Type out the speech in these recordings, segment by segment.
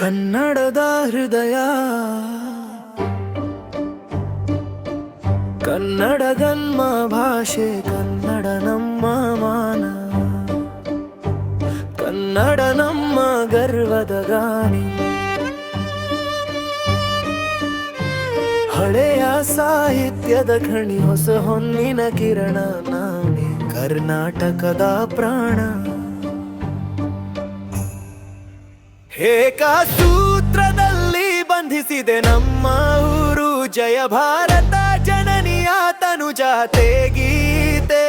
ಕನ್ನಡದ ಹೃದಯ. ಕನ್ನಡ ಜನ್ಮ ಭಾಷೆ, ಕನ್ನಡ ನಮ್ಮ ಮಾನ. ಕನ್ನಡ ನಮ್ಮ ಗರ್ವದ ಗಾನಿ. ಹಳೆಯ ಸಾಹಿತ್ಯದ ಖಣಿ ಹೊಸ ಹೊನ್ನಿನ ಕಿರಣ ನಾನೇ ಕರ್ನಾಟಕದ ಪ್ರಾಣ. ಏಕಸೂತ್ರದಲ್ಲಿ ಬಂಧಿಸಿದೆ ನಮ್ಮ ಊರು. ಜಯ ಭಾರತ ಜನನಿಯ ತನು ಜಾತೆ ಗೀತೆ.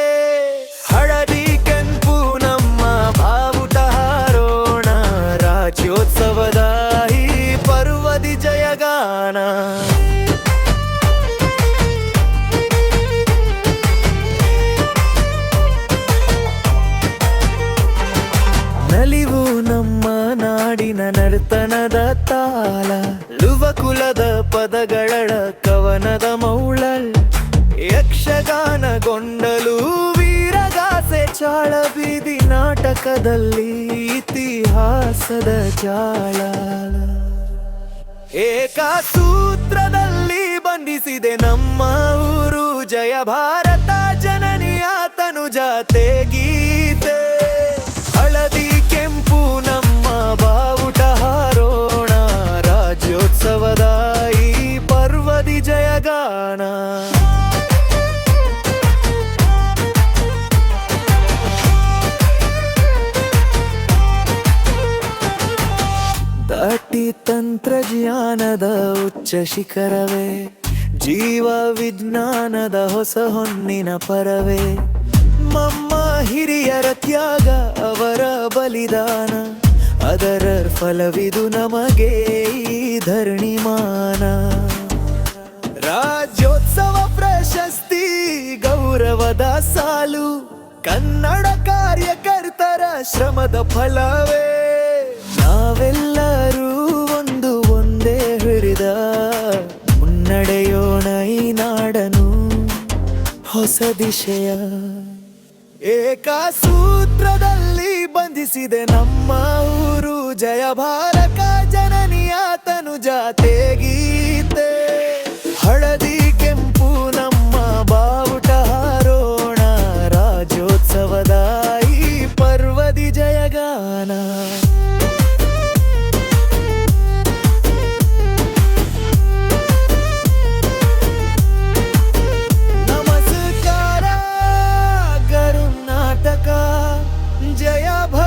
ಹಳದಿ ಕೆಂಪು ನಮ್ಮ ಬಾವುಟ ಹಾರೋಣ. ರಾಜ್ಯೋತ್ಸವದ ಈ ಪರ್ವದಿ ಜಯಗಾನ. ನಲಿವು ನಮ್ಮ ನಾಡಿನ ನರ್ತನದ ತಾಲ ಲುವಕುಲದ ಪದಗಳ ಕವನದ ಮೌಳಲ್ ಯಕ್ಷಗಾನ ಗೊಂಡಲು ವೀರಗಾಸೆ ಚಾಳ ಬೀದಿ ನಾಟಕದಲ್ಲಿ ಇತಿಹಾಸದ ಜಾಳ ಏಕಸೂತ್ರದಲ್ಲಿ ಬಂಧಿಸಿದೆ ನಮ್ಮ ಊರು ಜಯ ಭಾರತ ಜನನಿಯ ತನು ದಾಟಿ ತಂತ್ರಜ್ಞಾನದ ಉಚ್ಚ ಶಿಖರವೇ, ಜೀವ ವಿಜ್ಞಾನದ ಹೊಸ ಹೊನ್ನಿನ ಪರವೇ. ಮಮ್ಮ ಹಿರಿಯರ ತ್ಯಾಗ ಅವರ ಬಲಿದಾನ, ಅದರ ಫಲವಿದು ನಮಗೆ ಈ ಧರಣಿಮಾನ. ರಾಜ್ಯೋತ್ಸವ ಪ್ರಶಸ್ತಿ ಗೌರವದ ಸಾಲು ಕನ್ನಡ ಕಾರ್ಯಕರ್ತರ ಶ್ರಮದ ಫಲವೇ. ನಾಡನು ಹೊಸ ದಿಶೆಯ ಏಕಸೂತ್ರದಲ್ಲಿ ಬಂಧಿಸಿದೆ ನಮ್ಮ ಊರು. ಜಯ ಭಾರಕ ಜನನಿಯಾತನು ಜಾತೆಗಿ भया